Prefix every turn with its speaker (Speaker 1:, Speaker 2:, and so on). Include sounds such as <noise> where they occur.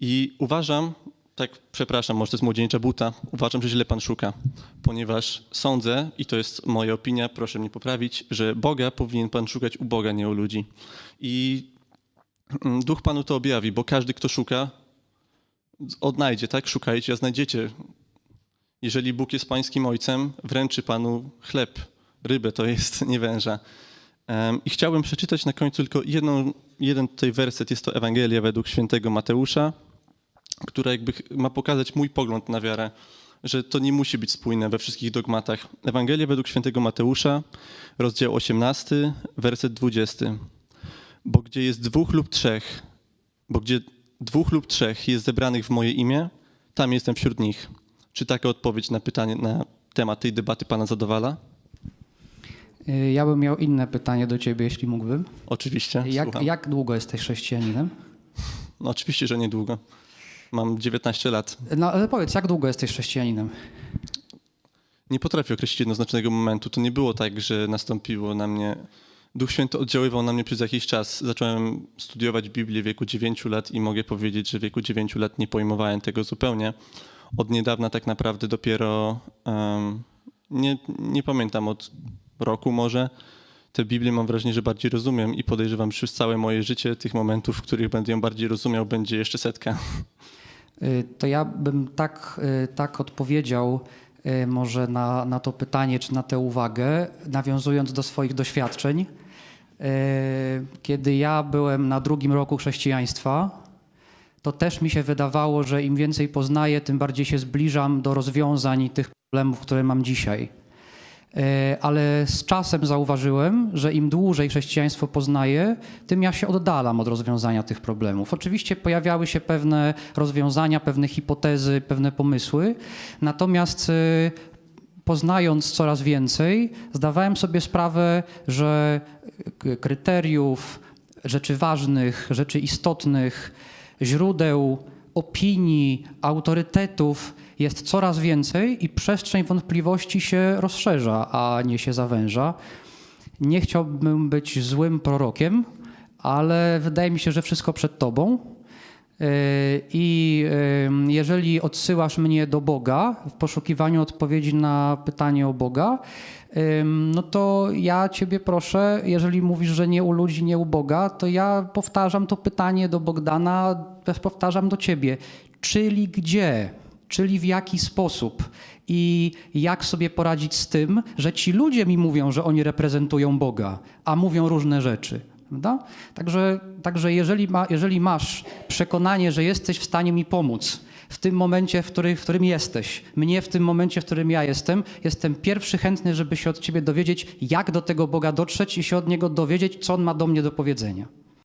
Speaker 1: I uważam, tak przepraszam, może to jest młodzieńcza buta, uważam, że źle pan szuka, ponieważ sądzę, i to jest moja opinia, proszę mnie poprawić, że Boga powinien pan szukać u Boga, nie u ludzi. I mm, duch panu to objawi, bo każdy, kto szuka, odnajdzie, tak? Szukajcie, a znajdziecie. Jeżeli Bóg jest pańskim ojcem, wręczy panu chleb, rybę, to jest, <laughs> nie węża. I chciałbym przeczytać na końcu tylko jedną, jeden tutaj werset, jest to Ewangelia według świętego Mateusza, która jakby ma pokazać mój pogląd na wiarę, że to nie musi być spójne we wszystkich dogmatach. Ewangelia według świętego Mateusza, rozdział 18, werset 20. Bo gdzie jest dwóch lub trzech, bo gdzie dwóch lub trzech jest zebranych w moje imię, tam jestem wśród nich. Czy taka odpowiedź na pytanie, na temat tej debaty pana zadowala?
Speaker 2: Y, Ja bym miał inne pytanie do ciebie, jeśli mógłbym.
Speaker 1: Oczywiście.
Speaker 2: Jak,
Speaker 1: słucham.
Speaker 2: jak długo jesteś chrześcijaninem?
Speaker 1: No, oczywiście, że niedługo. Mam 19 lat.
Speaker 2: No ale powiedz, jak długo jesteś chrześcijaninem?
Speaker 1: Nie potrafię określić jednoznacznego momentu. To nie było tak, że nastąpiło na mnie. Duch Święty oddziaływał na mnie przez jakiś czas. Zacząłem studiować Biblię w wieku 9 lat i mogę powiedzieć, że w wieku 9 lat nie pojmowałem tego zupełnie. Od niedawna tak naprawdę dopiero, em, nie, nie pamiętam, od roku może, tę Biblię mam wrażenie, że bardziej rozumiem i podejrzewam, że przez całe moje życie tych momentów, w których będę ją bardziej rozumiał, będzie jeszcze setka.
Speaker 2: Y, To ja bym tak, y, tak odpowiedział y, może na, na to pytanie, czy na tę uwagę, nawiązując do swoich doświadczeń. Kiedy ja byłem na drugim roku chrześcijaństwa, to też mi się wydawało, że im więcej poznaję, tym bardziej się zbliżam do rozwiązań tych problemów, które mam dzisiaj. E, Ale z czasem zauważyłem, że im dłużej chrześcijaństwo poznaję, tym ja się oddalam od rozwiązania tych problemów. Oczywiście pojawiały się pewne rozwiązania, pewne hipotezy, pewne pomysły, natomiast e, poznając coraz więcej, zdawałem sobie sprawę, że kryteriów, rzeczy ważnych, rzeczy istotnych, źródeł opinii, autorytetów jest coraz więcej i przestrzeń wątpliwości się rozszerza, a nie się zawęża. Nie chciałbym być złym prorokiem, ale wydaje mi się, że wszystko przed Tobą. Yy, I yy, jeżeli odsyłasz mnie do Boga w poszukiwaniu odpowiedzi na pytanie o Boga, no to ja Ciebie proszę, jeżeli mówisz, że nie u ludzi, nie u Boga, to ja powtarzam to pytanie do Bogdana, powtarzam do Ciebie. Czyli gdzie? Czyli w jaki sposób? I jak sobie poradzić z tym, że ci ludzie mi mówią, że oni reprezentują Boga, a mówią różne rzeczy. Prawda? Także, także jeżeli, ma, jeżeli masz przekonanie, że jesteś w stanie mi pomóc w tym momencie, w, który, w którym jesteś, mnie w tym momencie, w którym ja jestem, jestem pierwszy chętny, żeby się od ciebie dowiedzieć, jak do tego Boga dotrzeć i się od niego dowiedzieć, co on ma do mnie do powiedzenia.